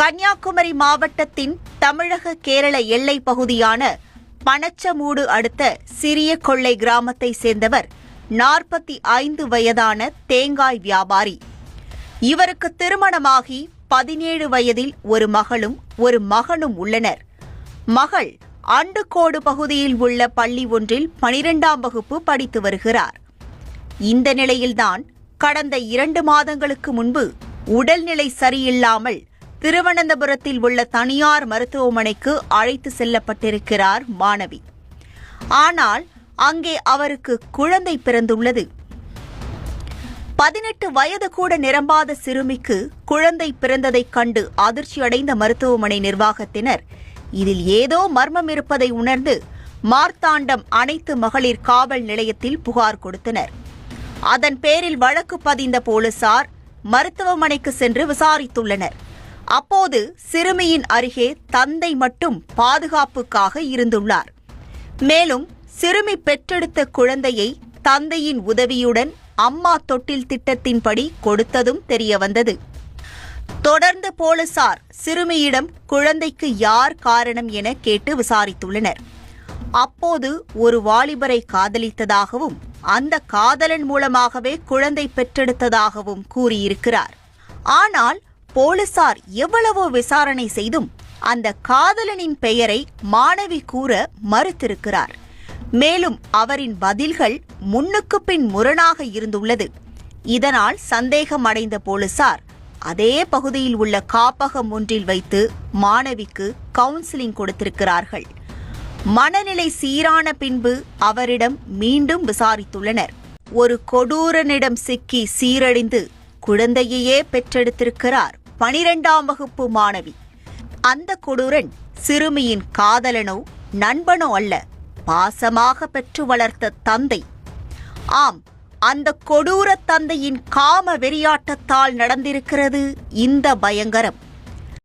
கன்னியாகுமரி மாவட்டத்தின் தமிழக கேரள எல்லை பகுதியான பனச்சமூடு அடுத்த சிறிய கொள்ளை கிராமத்தை சேர்ந்தவர் நாற்பத்தி ஐந்து வயதான தேங்காய் வியாபாரி. இவருக்கு திருமணமாகி பதினேழு வயதில் ஒரு மகளும் ஒரு மகனும் உள்ளனர். மகள் அண்டுக்கோடு பகுதியில் உள்ள பள்ளி ஒன்றில் பனிரெண்டாம் வகுப்பு படித்து வருகிறார். இந்த நிலையில்தான் கடந்த இரண்டு மாதங்களுக்கு முன்பு உடல்நிலை சரியில்லாமல் திருவனந்தபுரத்தில் உள்ள தனியார் மருத்துவமனைக்கு அழைத்து செல்லப்பட்டிருக்கிறார் மாணவி. ஆனால் அங்கே அவருக்கு குழந்தை பிறந்துள்ளது. பதினெட்டு வயது கூட நிரம்பாத சிறுமிக்கு குழந்தை பிறந்ததைக் கண்டு அதிர்ச்சியடைந்த மருத்துவமனை நிர்வாகத்தினர் இதில் ஏதோ மர்மம் இருப்பதை உணர்ந்து மார்த்தாண்டம் அனைத்து மகளிர் காவல் நிலையத்தில் புகார் கொடுத்தனர். அதன் பேரில் வழக்கு பதிந்த போலீசார் மருத்துவமனைக்கு சென்று விசாரித்துள்ளனர். அப்போது சிறுமியின் அருகே தந்தை மட்டும் பாதுகாப்புக்காக இருந்துள்ளார். மேலும் சிறுமி பெற்றெடுத்த குழந்தையை தந்தையின் உதவியுடன் அம்மா தொட்டில் திட்டத்தின்படி கொடுத்ததும் தெரியவந்தது. தொடர்ந்து போலீசார் சிறுமியிடம் குழந்தைக்கு யார் காரணம் என கேட்டு விசாரித்துள்ளனர். அப்போது ஒரு வாலிபரை காதலித்ததாகவும் அந்த காதலன் மூலமாகவே குழந்தை பெற்றெடுத்ததாகவும் கூறியிருக்கிறார். ஆனால் போலீசார் எவ்வளவோ விசாரணை செய்தும் அந்த காதலனின் பெயரை மாணவி கூற மறுத்திருக்கிறார். மேலும் அவரின் பதில்கள் முன்னுக்கு பின் முரணாக இருந்துள்ளது. இதனால் சந்தேகம் அடைந்த போலீசார் அதே பகுதியில் உள்ள காப்பகம் ஒன்றில் வைத்து மாணவிக்கு கவுன்சிலிங் கொடுத்திருக்கிறார்கள். மனநிலை சீரான பின்பு அவரிடம் மீண்டும் விசாரித்துள்ளனர். ஒரு கொடூரனிடம் சிக்கி சீரழிந்து குழந்தையையே பெற்றெடுத்திருக்கிறார். பனிரெண்டாம் வகுப்பு மாணவி. அந்த கொடூரன் சிறுமியின் காதலனோ நண்பனோ அல்ல. பாசமாக பெற்று வளர்த்த தந்தை. ஆம் அந்த கொடூர தந்தையின் காம வெறியாட்டத்தால் நடந்திருக்கிறது இந்த பயங்கரம்.